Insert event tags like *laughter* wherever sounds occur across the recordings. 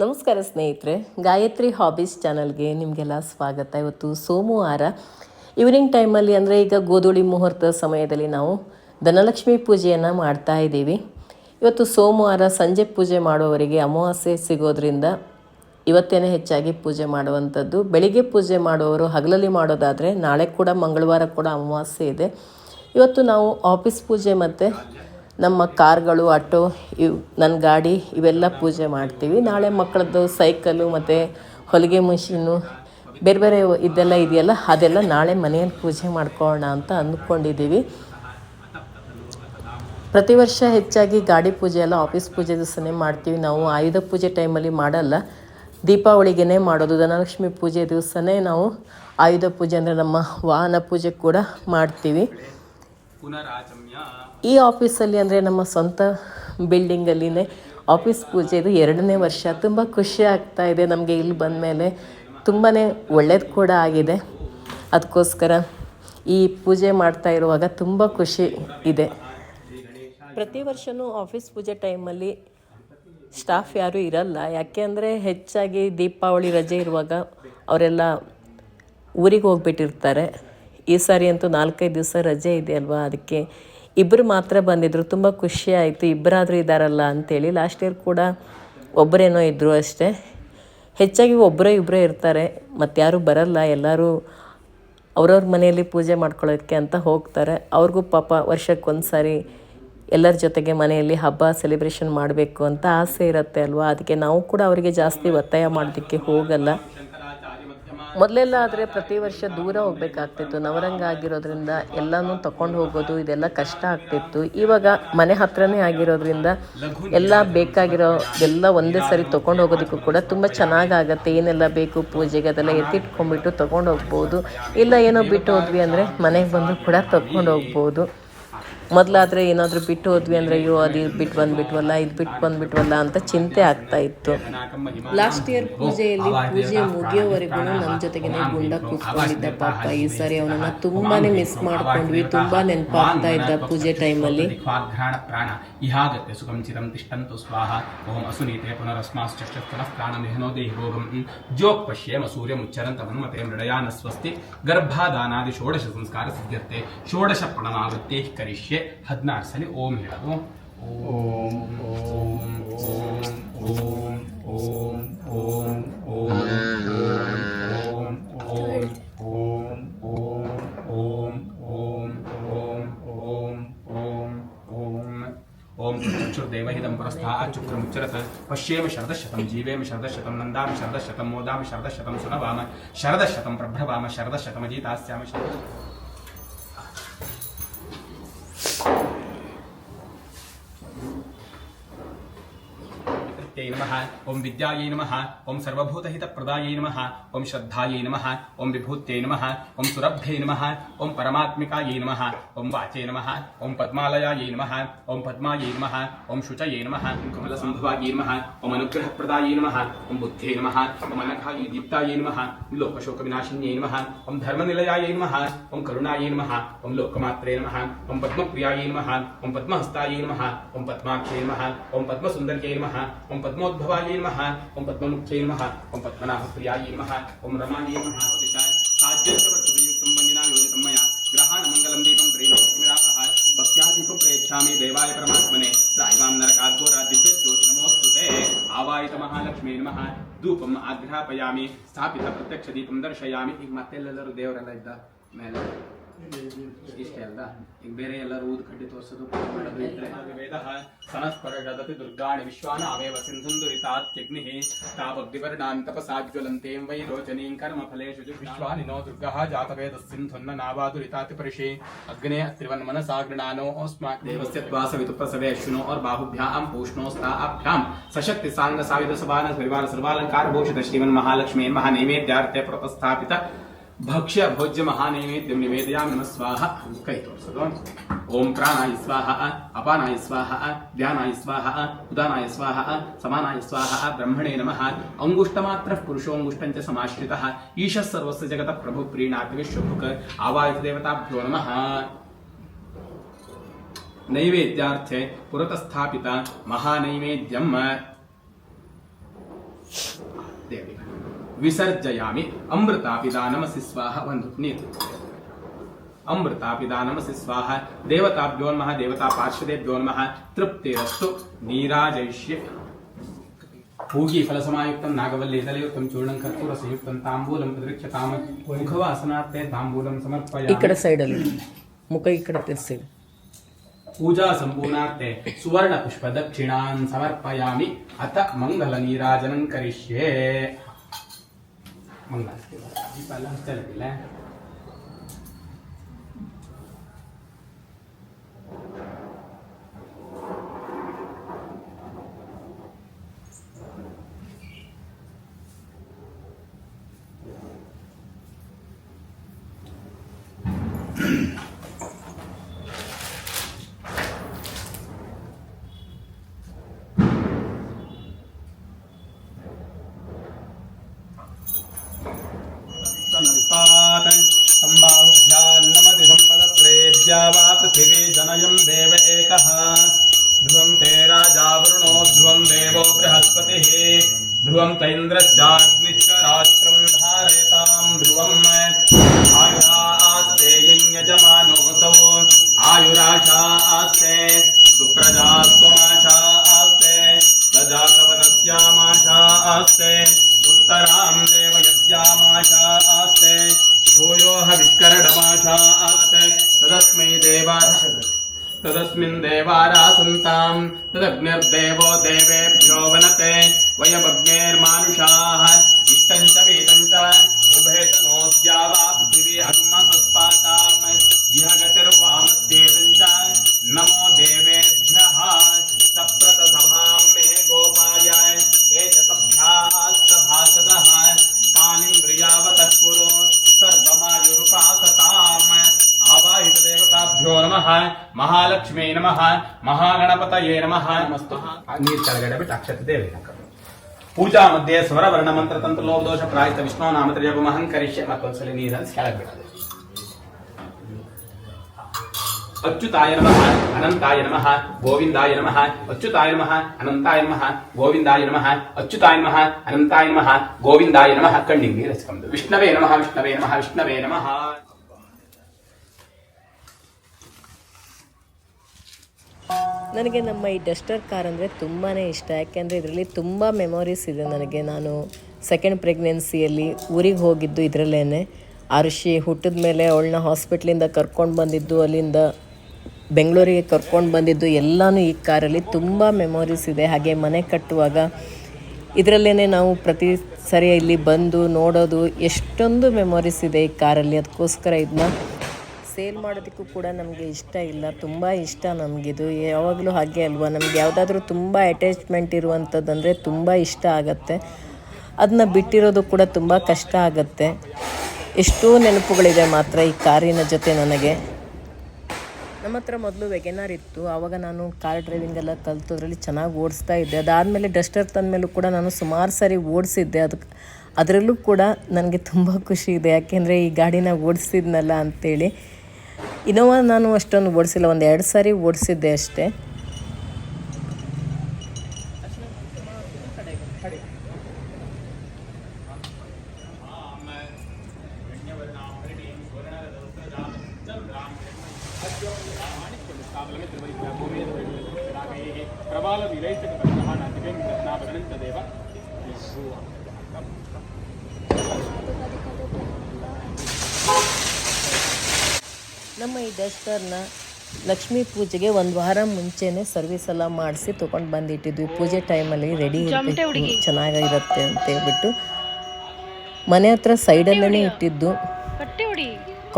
ನಮಸ್ಕಾರ ಸ್ನೇಹಿತರೆ, ಗಾಯತ್ರಿ ಹಾಬೀಸ್ ಚಾನಲ್ಗೆ ನಿಮಗೆಲ್ಲ ಸ್ವಾಗತ. ಇವತ್ತು ಸೋಮವಾರ ಈವ್ನಿಂಗ್ ಟೈಮಲ್ಲಿ ಅಂದರೆ ಈಗ ಗೋಧೂಳಿ ಮುಹೂರ್ತದ ಸಮಯದಲ್ಲಿ ನಾವು ಧನಲಕ್ಷ್ಮಿ ಪೂಜೆಯನ್ನು ಮಾಡ್ತಾ ಇದ್ದೀವಿ. ಇವತ್ತು ಸೋಮವಾರ ಸಂಜೆ ಪೂಜೆ ಮಾಡುವವರಿಗೆ ಅಮಾವಾಸ್ಯೆ ಸಿಗೋದ್ರಿಂದ ಇವತ್ತೇನೆ ಹೆಚ್ಚಾಗಿ ಪೂಜೆ ಮಾಡುವಂಥದ್ದು. ಬೆಳಿಗ್ಗೆ ಪೂಜೆ ಮಾಡುವವರು ಹಗಲಲ್ಲಿ ಮಾಡೋದಾದರೆ ನಾಳೆ ಕೂಡ ಮಂಗಳವಾರ ಕೂಡ ಅಮಾವಾಸ್ಯೆ ಇದೆ. ಇವತ್ತು ನಾವು ಆಫೀಸ್ ಪೂಜೆ ಮತ್ತು ನಮ್ಮ ಕಾರ್ಗಳು, ಆಟೋ, ಇವು ನನ್ನ ಗಾಡಿ ಇವೆಲ್ಲ ಪೂಜೆ ಮಾಡ್ತೀವಿ. ನಾಳೆ ಮಕ್ಕಳದ್ದು ಸೈಕಲು ಮತ್ತು ಹೊಲಿಗೆ ಮಷೀನು, ಬೇರೆ ಬೇರೆ ಇದೆಲ್ಲ ಇದೆಯಲ್ಲ, ಅದೆಲ್ಲ ನಾಳೆ ಮನೆಯಲ್ಲಿ ಪೂಜೆ ಮಾಡ್ಕೊಳ್ಳೋಣ ಅಂತ ಅಂದ್ಕೊಂಡಿದ್ದೀವಿ. ಪ್ರತಿ ವರ್ಷ ಹೆಚ್ಚಾಗಿ ಗಾಡಿ ಪೂಜೆ ಎಲ್ಲ ಆಫೀಸ್ ಪೂಜೆ ದಿವಸನೇ ಮಾಡ್ತೀವಿ. ನಾವು ಆಯುಧ ಪೂಜೆ ಟೈಮಲ್ಲಿ ಮಾಡಲ್ಲ. ದೀಪಾವಳಿಗೆ ಮಾಡೋದು, ಧನಲಕ್ಷ್ಮಿ ಪೂಜೆ ದಿವಸನೇ ನಾವು ಆಯುಧ ಪೂಜೆ ಅಂದರೆ ನಮ್ಮ ವಾಹನ ಪೂಜೆ ಕೂಡ ಮಾಡ್ತೀವಿ. ಪುನರಾಚಮ್ಯ ಈ ಆಫೀಸಲ್ಲಿ ಅಂದರೆ ನಮ್ಮ ಸ್ವಂತ ಬಿಲ್ಡಿಂಗಲ್ಲಿನೇ ಆಫೀಸ್ ಪೂಜೆ ಇದು ಎರಡನೇ ವರ್ಷ. ತುಂಬ ಖುಷಿ ಆಗ್ತಾ ಇದೆ ನಮಗೆ ಇಲ್ಲಿ ಬಂದ ಮೇಲೆ ತುಂಬಾ ಒಳ್ಳೇದು ಕೂಡ ಆಗಿದೆ. ಅದಕ್ಕೋಸ್ಕರ ಈ ಪೂಜೆ ಮಾಡ್ತಾ ಇರುವಾಗ ತುಂಬ ಖುಷಿ ಇದೆ. ಪ್ರತಿ ವರ್ಷವೂ ಆಫೀಸ್ ಪೂಜೆ ಟೈಮಲ್ಲಿ ಸ್ಟಾಫ್ ಯಾರೂ ಇರಲ್ಲ. ಯಾಕೆ ಅಂದರೆ ಹೆಚ್ಚಾಗಿ ದೀಪಾವಳಿ ರಜೆ ಇರುವಾಗ ಅವರೆಲ್ಲ ಊರಿಗೆ ಹೋಗ್ಬಿಟ್ಟಿರ್ತಾರೆ. ಈ ಸಾರಿ ಅಂತೂ ನಾಲ್ಕೈದು ದಿವಸ ರಜೆ ಇದೆ ಅಲ್ವಾ? ಅದಕ್ಕೆ ಇಬ್ಬರು ಮಾತ್ರ ಬಂದಿದ್ದರು ತುಂಬ ಖುಷಿ ಆಯಿತು. ಇಬ್ಬರಾದರೂ ಇದ್ದಾರಲ್ಲ ಅಂಥೇಳಿ ಲಾಸ್ಟ್ ಇಯರ್ ಕೂಡ ಒಬ್ಬರೇನೋ ಇದ್ದರು ಅಷ್ಟೇ. ಹೆಚ್ಚಾಗಿ ಒಬ್ಬರೇ ಇಬ್ಬರೇ ಇರ್ತಾರೆ. ಮತ್ತಾರೂ ಬರಲ್ಲ. ಎಲ್ಲರೂ ಅವ್ರವ್ರ ಮನೆಯಲ್ಲಿ ಪೂಜೆ ಮಾಡ್ಕೊಳ್ಳೋದಕ್ಕೆ ಅಂತ ಹೋಗ್ತಾರೆ. ಅವ್ರಿಗೂ ಪಾಪ ವರ್ಷಕ್ಕೊಂದು ಸಾರಿ ಎಲ್ಲರ ಜೊತೆಗೆ ಮನೆಯಲ್ಲಿ ಹಬ್ಬ ಸೆಲೆಬ್ರೇಷನ್ ಮಾಡಬೇಕು ಅಂತ ಆಸೆ ಇರುತ್ತೆ ಅಲ್ವಾ? ಅದಕ್ಕೆ ನಾವು ಕೂಡ ಅವರಿಗೆ ಜಾಸ್ತಿ ಒತ್ತಾಯ ಮಾಡೋದಕ್ಕೆ ಹೋಗಲ್ಲ. ಮೊದಲೆಲ್ಲ ಆದರೆ ಪ್ರತಿ ವರ್ಷ ದೂರ ಹೋಗಬೇಕಾಗ್ತಿತ್ತು. ನವರಂಗ ಆಗಿರೋದ್ರಿಂದ ಎಲ್ಲನೂ ತಗೊಂಡು ಹೋಗೋದು, ಇದೆಲ್ಲ ಕಷ್ಟ ಆಗ್ತಿತ್ತು. ಇವಾಗ ಮನೆ ಹತ್ರನೇ ಆಗಿರೋದ್ರಿಂದ ಎಲ್ಲ ಬೇಕಾಗಿರೋ ಎಲ್ಲ ಒಂದೇ ಸರಿ ತೊಗೊಂಡು ಹೋಗೋದಕ್ಕೂ ಕೂಡ ತುಂಬ ಚೆನ್ನಾಗಾಗತ್ತೆ. ಏನೆಲ್ಲ ಬೇಕು, ಪೂಜೆಗೆ ಅದೆಲ್ಲ ಎತ್ತಿಟ್ಕೊಂಡ್ಬಿಟ್ಟು ತೊಗೊಂಡು ಹೋಗ್ಬೋದು. ಇಲ್ಲ ಏನೋ ಬಿಟ್ಟು ಹೋದ್ವಿ ಅಂದರೆ ಮನೆಗೆ ಬಂದು ಕೂಡ ತೊಗೊಂಡು ಹೋಗ್ಬೋದು. ಮೊದಲಾದರೆ ಏನಾದರೂ ಬಿಟ್ಟು ಹೋದ್ವಿ ಅಂದರೆ ಅಯ್ಯೋ ಅದು ಬಿಟ್ಟು ಬಂದುಬಿಟ್ವಲ್ಲ ಇದು ಬಿಟ್ಟು ಬಂದುಬಿಟ್ವಲ್ಲ ಅಂತ ಚಿಂತೆ ಆಗ್ತಾ ಇತ್ತು. ಲಾಸ್ಟ್ ಇಯರ್ ಪೂಜೆಯಲ್ಲಿ ಪೂಜೆ ಮುಗಿಯೋವರೆಗೂ ನಮ್ಮ ಜೊತೆಗೆ ಗುಂಡ ಕೂತ್ಕೊಂಡಿದ್ದ ಪಾಪ. ಈ ಸಾರಿ ಅವನನ್ನ ತುಂಬಾನೇ ಮಿಸ್ ಮಾಡ್ಕೊಂಡ್ವಿ ತುಂಬಾ ನೆನಪಾಗ್ತಾ ಇದ್ದ ಪೂಜೆ ಟೈಮಲ್ಲಿ ಜೋಕ್ ಪಶ್ಯೇಮ ಸೂರ್ಯ ಮುಚ್ಚರಂತ ಮನ್ಮತೆ ಮೃಡಯಾನ ಸ್ವಸ್ತಿ ಗರ್ಭಾದಾನಾದಿ ಷೋಡಶ ಸಂಸ್ಕಾರ ಸಿದ್ಧತೆ ಷೋಡಶ ಪ್ರಣನಾವೃತ್ತಿ ಕರಿಷ್ಯೆ. ಹದಿನಾರು ಸಲ ಓಂ ಹೇಳೋದು ಓಂ ಓಂ ಓಂ ಓಂ ಓಂ ಓಂ ಓಂ ಓಂ ಓಂ ಓಂ ಓಂ ಓಂ ಓಂ ಓಂ ಓಂ ಓಂ ಓಂ ಚಕ್ಷುರ್ದೇವಹಿದಂ ಪುರಸ್ಥಾ ಚುಕ್ರಮುಚ್ಚರತ್ ಪಶ್ಯೇಮ ಶರದಶತಂ ಜೀವೇಮ ಶರದಶತಂ ನಂದಾಮ ಶರದಶತಂ ಮೋದಾಮ ಶರದಶತಂ ಸುನವಾಮ ಶರದಶತಂ ಪ್ರಭ್ರವಾಮ ಶರದಶತಮಜೀತಾಸ್ಯಾಮ ಶರದ नमः ॐ विद्यायै नमः ॐ सर्वभूतहितप्रदायै नमः ॐ श्रद्धायै नमः ॐ विभूत्यै नमः ॐ सुरभ्यै नमः ॐ परमात्मिकायै नमः ॐ वाचे नमः ॐ पद्मालयायै नमः ॐ पद्मायै नमः ॐ शुचये नमः ॐ कमलसम्भवायै नमः ॐ अनुग्रहप्रदायै नमः ॐ बुद्धे नमः ॐ अनघायै दीप्तायै नमः ॐ लोकशोकविनाशिन्यै नमः ॐ धर्मनिलयायै नमः ॐ करुणायै नमः ॐ लोकमात्रे नमः ॐ पद्मप्रियायै नमः ॐ पद्महस्तायै नमः ॐ पद्माख्यै नमः ॐ पद्मसुन्दर्यै नमः ॐ पद्मोद्भवायै नमः ॐ पद्ममुख्यै नमः ॐ पद्मनाभप्रियायै नमः ॐ रमायै नमः साज्यन्तवर्तुपयुक्तं वन्दिना योजितं मया ग्रहाणमङ्गलं दीपं त्रैलोक्यमिरापः भक्त्या दीपं प्रयच्छामि देवाय परमात्मने त्रायिमां नरकाद्घोरा दिव्यज्योतिनमोऽस्तु ते आवाहित महालक्ष्मी नमः ಧೂಪಂ ಆಗ್ರಹಾಪಯಾಮಿ ಸ್ಥಾಪಿತ ಪ್ರತ್ಯಕ್ಷ ದೀಪಂ ದರ್ಶಯಾಮಿ ಈಗ ಮತ್ತೆಲ್ಲೆಲ್ಲರೂ ದೇವರೆಲ್ಲ ಇದ್ದ ಮೇಲೆ ಇಷ್ಟೇ ಅಲ್ಲ ಈಗ ಬೇರೆ ಎಲ್ಲರೂ ಊದು ಕಡ್ಡಿ ತೋರಿಸೋದು ಮಾಡೋದು ಇದ್ರೆ. ದುರ್ಗಾಣಿ ವಿಶ್ವಾನ ಅವೇವ ಸಿಂಧುಂದುರಿತಾತ್ಯಗ್ನಿ ತಾವಗ್ನಿವರ್ಣಾನ್ ತಪಸಾಜ್ವಲಂತೇಂ ವೈ ರೋಚನೀಂ ಕರ್ಮ ಫಲೇಷು ವಿಶ್ವಾನಿ ನೋ ದುರ್ಗಃ ಜಾತವೇದ ಸಿಂಧುನ್ನ ನಾವಾದುರಿತಾತಿ ಪರಿಷಿ ಅಗ್ನೇ ತ್ರಿವನ್ ಮನಸಾ ಗೃಣಾನೋ ಓಸ್ಮಾಕ್ ದೇವಸ್ಯ ದ್ವಾಸವಿತು ಪ್ರಸವೇಶುನೋ ಔರ್ ಬಾಹುಭ್ಯಾಂ ಪೂಷ್ಣೋಸ್ತಾ ಅಭ್ಯಾಂ ಸಶಕ್ತಿ ಸಾಂಗ ಸಾವಿದ ಸಭಾನ ಪರಿವಾರ ಸರ್ವಾಲಂಕಾರ ಭೂಷಿತ ಶ್ರೀಮನ್ ಮಹಾಲಕ್ಷ್ಮೀ ಮಹಾನೈವೇದ್ಯಾರ್ತೆ ಪ್ರಪಸ್ಥಾಪಿತ భక్ష్య భోజ్య మహానైవేద్యం నివేదయామి నమ స్వాహ. కై తోర్సదు ఓం ప్రాణాయ స్వాహ అపానాయ స్వాహ ధ్యానాయ స్వాహ ఉదానాయ స్వాహ సమానాయ స్వాహ బ్రహ్మణే నమ. అంగుష్టమాత్ర పురుషోంగుష్టంచ సమాశ్రిత. ఈశ సర్వస్వ జగత ప్రభు ప్రీణాతి విశ్వభుక్ ఆవాయుత నమ. నైవేద్యార్థే పురతస్థాపిత మహానైవేద్యం ವಿಸರ್ಜಯಾಮಿ ಅಮೃತಾಪಿದಾನಮಸಿ ಸ್ವಾಹ ಒಂದು ನೀರು ಅಮೃತಾಪಿದಾನಮಸಿ ಸ್ವಾಹ ದೇವತಾಭ್ಯೋ ನಮಃ ದೇವತಾ ಪಾರ್ಶ್ವದೇಭ್ಯೋ ನಮಃ ತೃಪ್ತಿರಸ್ತು ನೀರಾಜಯಿಷ್ಯೆ पूगी फलसमायुक्तं नागवल्लीतलयुक्तं चूर्णं कर्पूरसंयुक्तं ताम्बूलं प्रदृक्षताम मुखवासनार्थे ताम्बूलं ಈ समर्पयामि ಕಡೆ ಸೈಡಲ್ಲಿ ಮುಖ ಈ ಕಡೆ ತಿರ್ಸಿ पूजा सम्पूर्णार्थे सुवर्ण पुष्प दक्षिणान् समर्पयामि अथ मंगल नीराजनं करिष्ये मंगला असते ही पाला हॉस्टेल केला ನೀರು ಕೆಳಗಡೆ ಬಿಟ್ಟು ಅಕ್ಷತೆ ದೇವಿ ಪೂಜಾ ಮಧ್ಯೆ ಸ್ವರವರ್ಣ ಮಂತ್ರ ತಂತ್ರ ಲೋಪ ದೋಷ ಪ್ರಾಯಿತ ವಿಷ್ಣು ನಾಮ ಜಪಮಹಂ ಕರಿಷ್ಯ ಮತ್ತೊಂದ್ಸಲಿ ನೀರನ್ನು ಕೆಳಗೆ ಬಿಡೋದು ಅಚ್ಯುತಾಯ ನಮಃ ಅನಂತಾಯ ನಮಃ ಗೋವಿಂದಾಯ ನಮಃ ಅಚ್ಯುತಾಯ ನಮಃ ಅನಂತಾಯ ನಮಃ ಗೋವಿಂದಾಯ ನಮಃ ಅಚ್ಯುತಾಯ ನಮಃ ಅನಂತಾಯ ನಮಃ ಗೋವಿಂದಾಯ ನಮಃ ಕಣ್ಣಿಗೆ ನೀರು ಹಚ್ಕೊಂಡು ವಿಷ್ಣವೇ ನಮಃ ವಿಷ್ಣವೇ ನಮಃ ವಿಷ್ಣವೇ ನಮಃ ನನಗೆ ನಮ್ಮ ಈ ಡಸ್ಟರ್ ಕಾರ್ ಅಂದರೆ ತುಂಬಾ ಇಷ್ಟ. ಯಾಕೆಂದರೆ ಇದರಲ್ಲಿ ತುಂಬ ಮೆಮೊರೀಸ್ ಇದೆ ನನಗೆ. ನಾನು ಸೆಕೆಂಡ್ ಪ್ರೆಗ್ನೆನ್ಸಿಯಲ್ಲಿ ಊರಿಗೆ ಹೋಗಿದ್ದು ಇದರಲ್ಲೇ ಅರ್ಷಿ ಹುಟ್ಟಿದ ಮೇಲೆ ಅವಳನ್ನ ಹಾಸ್ಪಿಟ್ಲಿಂದ ಕರ್ಕೊಂಡು ಬಂದಿದ್ದು, ಅಲ್ಲಿಂದ ಬೆಂಗಳೂರಿಗೆ ಕರ್ಕೊಂಡು ಬಂದಿದ್ದು, ಎಲ್ಲನೂ ಈ ಕಾರಲ್ಲಿ ತುಂಬ ಮೆಮೊರೀಸ್ ಇದೆ. ಹಾಗೆ ಮನೆ ಕಟ್ಟುವಾಗ ಇದರಲ್ಲೇ ನಾವು ಪ್ರತಿ ಸರಿ ಇಲ್ಲಿ ಬಂದು ನೋಡೋದು ಎಷ್ಟೊಂದು ಮೆಮೊರೀಸ್ ಇದೆ ಈ ಕಾರಲ್ಲಿ ಅದಕ್ಕೋಸ್ಕರ ಇದನ್ನ ಸೇಲ್ ಮಾಡೋದಕ್ಕೂ ಕೂಡ ನಮಗೆ ಇಷ್ಟ ಇಲ್ಲ. ತುಂಬ ಇಷ್ಟ ನಮಗಿದು. ಯಾವಾಗಲೂ ಹಾಗೆ ಅಲ್ವಾ? ನಮ್ಗೆ ಯಾವುದಾದ್ರೂ ತುಂಬ ಅಟ್ಯಾಚ್ಮೆಂಟ್ ಇರುವಂಥದ್ದಂದರೆ ತುಂಬ ಇಷ್ಟ ಆಗತ್ತೆ. ಅದನ್ನ ಬಿಟ್ಟಿರೋದು ಕೂಡ ತುಂಬ ಕಷ್ಟ ಆಗತ್ತೆ. ಎಷ್ಟೋ ನೆನಪುಗಳಿದೆ ಮಾತ್ರ ಈ ಕಾರಿನ ಜೊತೆ ನನಗೆ. ನಮ್ಮ ಹತ್ರ ಮೊದಲು ವೆಗೆನಾರ್ ಇತ್ತು. ಆವಾಗ ನಾನು ಕಾರ್ ಡ್ರೈವಿಂಗ್ ಎಲ್ಲ ಕಲ್ತೋದ್ರಲ್ಲಿ ಚೆನ್ನಾಗಿ ಓಡಿಸ್ತಾ ಇದ್ದೆ. ಅದಾದಮೇಲೆ ಡಸ್ಟರ್ ತಂದಮೇಲೂ ಕೂಡ ನಾನು ಸುಮಾರು ಸಾರಿ ಓಡಿಸಿದ್ದೆ. ಅದು ಅದರಲ್ಲೂ ಕೂಡ ನನಗೆ ತುಂಬ ಖುಷಿ ಇದೆ. ಯಾಕೆಂದರೆ ಈ ಗಾಡಿನ ಓಡಿಸಿದ್ನಲ್ಲ ಅಂತೇಳಿ. ಇನೋವಾ ನಾನು ಅಷ್ಟೊಂದು ಓಡಿಸಿಲ್ಲ ಒಂದು ಎರಡು ಸಾರಿ ಓಡಿಸಿದ್ದೆ ಅಷ್ಟೇ. ನಮ್ಮ ಈ ಡಸ್ಟರ್ನ ಲಕ್ಷ್ಮೀ ಪೂಜೆಗೆ ಒಂದು ವಾರ ಮುಂಚೆನೇ ಸರ್ವಿಸ್ ಎಲ್ಲ ಮಾಡಿಸಿ ತೊಗೊಂಡು ಬಂದಿಟ್ಟಿದ್ವಿ. ಪೂಜೆ ಟೈಮಲ್ಲಿ ರೆಡಿ ಚೆನ್ನಾಗಿರುತ್ತೆ ಅಂತ ಹೇಳ್ಬಿಟ್ಟು. ಮನೆ ಹತ್ರ ಸೈಡಲ್ಲೇ ಇಟ್ಟಿದ್ದು.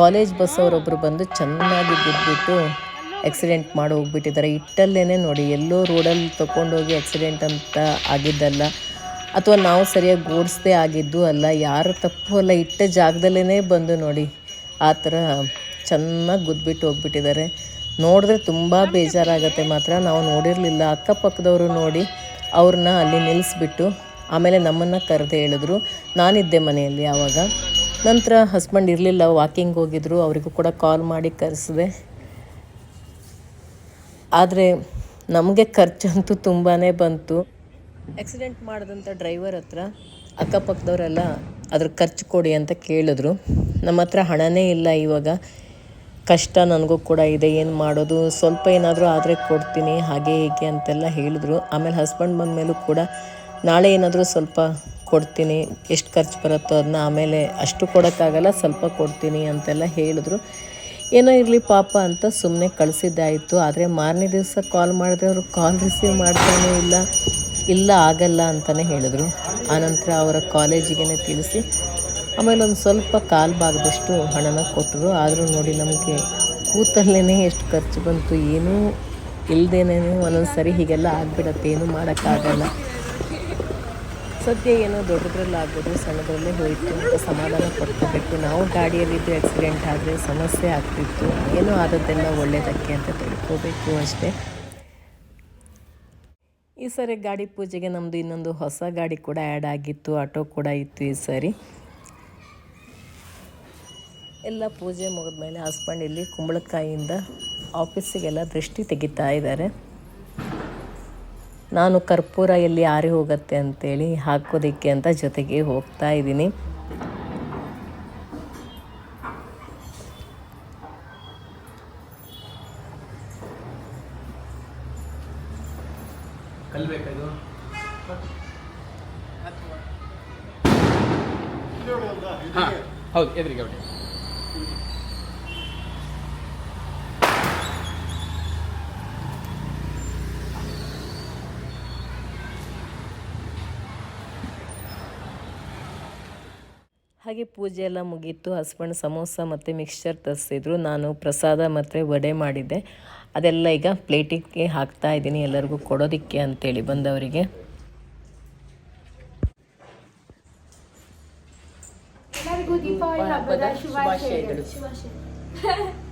ಕಾಲೇಜ್ ಬಸ್ ಅವರೊಬ್ಬರು ಬಂದು ಚೆನ್ನಾಗಿ ಬಿದ್ದುಬಿಟ್ಟು ಆಕ್ಸಿಡೆಂಟ್ ಮಾಡಿ ಹೋಗ್ಬಿಟ್ಟಿದ್ದಾರೆ. ಇಟ್ಟಲ್ಲೇ ನೋಡಿ ಎಲ್ಲೋ ರೋಡಲ್ಲಿ ತೊಗೊಂಡೋಗಿ ಆಕ್ಸಿಡೆಂಟ್ ಅಂತ ಆಗಿದ್ದಲ್ಲ. ಅಥವಾ ನಾವು ಸರಿಯಾಗಿ ಓಡಿಸ್ದೇ ಆಗಿದ್ದು ಅಲ್ಲ ಯಾರು ತಪ್ಪು ಅಲ್ಲ ಇಟ್ಟ ಜಾಗದಲ್ಲೇ ಬಂದು ನೋಡಿ. ಆ ಥರ ಚೆನ್ನಾಗಿ ಗುದ್ಬಿಟ್ಟು ಹೋಗ್ಬಿಟ್ಟಿದ್ದಾರೆ. ನೋಡಿದ್ರೆ ತುಂಬ ಬೇಜಾರಾಗತ್ತೆ ಮಾತ್ರ. ನಾವು ನೋಡಿರಲಿಲ್ಲ. ಅಕ್ಕಪಕ್ಕದವರು ನೋಡಿ ಅವ್ರನ್ನ ಅಲ್ಲಿ ನಿಲ್ಲಿಸ್ಬಿಟ್ಟು ಆಮೇಲೆ ನಮ್ಮನ್ನು ಕರೆದು ಹೇಳಿದ್ರು. ನಾನಿದ್ದೆ ಮನೆಯಲ್ಲಿ ಆವಾಗ. ನಂತರ ಹಸ್ಬೆಂಡ್ ಇರಲಿಲ್ಲ ವಾಕಿಂಗ್ ಹೋಗಿದ್ರು. ಅವರಿಗೂ ಕೂಡ ಕಾಲ್ ಮಾಡಿ ಕರೆಸಿದೆ. ಆದರೆ ನಮಗೆ ಖರ್ಚಂತೂ ತುಂಬಾ ಬಂತು. ಆಕ್ಸಿಡೆಂಟ್ ಮಾಡಿದಂಥ ಡ್ರೈವರ್ ಹತ್ರ ಅಕ್ಕಪಕ್ಕದವರೆಲ್ಲ ಅದ್ರ ಖರ್ಚು ಕೊಡಿ ಅಂತ ಕೇಳಿದ್ರು. ನಮ್ಮ ಹತ್ರ ಹಣನೇ ಇಲ್ಲ ಇವಾಗ. ಕಷ್ಟ ನನಗೂ ಕೂಡ ಇದೆ, ಏನು ಮಾಡೋದು, ಸ್ವಲ್ಪ ಏನಾದರೂ ಆದರೆ ಕೊಡ್ತೀನಿ, ಹಾಗೆ ಹೀಗೆ ಅಂತೆಲ್ಲ ಹೇಳಿದ್ರು. ಆಮೇಲೆ ಹಸ್ಬೆಂಡ್ ಬಂದ ಮೇಲೂ ಕೂಡ ನಾಳೆ ಏನಾದರೂ ಸ್ವಲ್ಪ ಕೊಡ್ತೀನಿ, ಎಷ್ಟು ಖರ್ಚು ಬರುತ್ತೋ ಅದನ್ನ ಆಮೇಲೆ ಅಷ್ಟು ಕೊಡೋಕ್ಕಾಗಲ್ಲ, ಸ್ವಲ್ಪ ಕೊಡ್ತೀನಿ ಅಂತೆಲ್ಲ ಹೇಳಿದ್ರು. ಏನೋ ಇರಲಿ ಪಾಪ ಅಂತ ಸುಮ್ಮನೆ ಕಳಿಸಿದ್ದಾಯಿತು ಆದರೆ ಮಾರನೇ ದಿವಸ ಕಾಲ್ ಮಾಡಿದ್ರೆ ಅವರು ಕಾಲ್ ರಿಸೀವ್ ಮಾಡ್ತಾನೇ ಇಲ್ಲ ಇಲ್ಲ ಆಗಲ್ಲ ಅಂತಲೇ ಹೇಳಿದ್ರು. ಆನಂತರ ಅವರ ಕಾಲೇಜಿಗೆ ತಿಳಿಸಿ ಆಮೇಲೆ ಒಂದು ಸ್ವಲ್ಪ ಕಾಲು ಭಾಗದಷ್ಟು ಹಣನ ಕೊಟ್ಟರು ಆದರೂ ನೋಡಿ ನಮಗೆ ಕೂತಲ್ಲೇ ಎಷ್ಟು ಖರ್ಚು ಬಂತು, ಏನೂ ಇಲ್ಲದೇನೆ ಒಂದೊಂದು ಸರಿ ಹೀಗೆಲ್ಲ ಆಗಿಬಿಡತ್ತೆ, ಏನೂ ಮಾಡೋಕ್ಕಾಗಲ್ಲ. ಸದ್ಯ ಏನೋ ದೊಡ್ಡದ್ರಲ್ಲಿ ಆಗ್ಬೋದು, ಸಣ್ಣದ್ರಲ್ಲೇ ಹೋಯಿತು ಅಂತ ಸಮಾಧಾನ ಪಡ್ಕೋಬೇಕು. ನಾವು ಗಾಡಿಯಲ್ಲಿದ್ದು ಆಕ್ಸಿಡೆಂಟ್ ಆದರೆ ಸಮಸ್ಯೆ ಆಗ್ತಿತ್ತು. ಏನೋ ಆದದ್ದೆಲ್ಲ ಒಳ್ಳೆಯದಕ್ಕೆ ಅಂತ ತಿಳ್ಕೋಬೇಕು ಅಷ್ಟೇ. ಈ ಸರಿ ಗಾಡಿ ಪೂಜೆಗೆ ನಮ್ಮದು ಇನ್ನೊಂದು ಹೊಸ ಗಾಡಿ ಕೂಡ ಆ್ಯಡ್ ಆಗಿತ್ತು ಆಟೋ ಕೂಡ ಇತ್ತು ಈ ಸರಿ. ಎಲ್ಲ ಪೂಜೆ ಮುಗಿದ ಮೇಲೆ ಹಸ್ಬೆಂಡ್ ಇಲ್ಲಿ ಕುಂಬಳಕಾಯಿಯಿಂದ ಆಫೀಸಿಗೆಲ್ಲ ದೃಷ್ಟಿ ತೆಗಿತಾ ಇದ್ದಾರೆ. ನಾನು ಕರ್ಪೂರ ಎಲ್ಲಿ ಆರಿ ಹೋಗುತ್ತೆ ಅಂತೇಳಿ ಹಾಕೋದಕ್ಕೆ ಅಂತ ಜೊತೆಗೆ ಹೋಗ್ತಾ ಇದ್ದೀನಿ. ಹೌದು ಎದುರಿಗೆ ಹಾಗೆ ಪೂಜೆ ಎಲ್ಲ ಮುಗೀತು ಹಸ್ಬೆಂಡ್ ಸಮೋಸ ಮತ್ತು ಮಿಕ್ಸ್ಚರ್ ತರಿಸಿದ್ರು. ನಾನು ಪ್ರಸಾದ ಮತ್ತು ವಡೆ ಮಾಡಿದ್ದೆ. ಅದೆಲ್ಲ ಈಗ ಪ್ಲೇಟಿಗೆ ಹಾಕ್ತಾ ಇದ್ದೀನಿ ಎಲ್ಲರಿಗೂ ಕೊಡೋದಕ್ಕೆ ಅಂತೇಳಿ ಬಂದವರಿಗೆ. ಎಲ್ಲರಿಗೂ ದೀಪಾವಳಿ ಹಬ್ಬದ ಶುಭಾಶಯಗಳು. ಶುಭಾಶಯಗಳು. *laughs*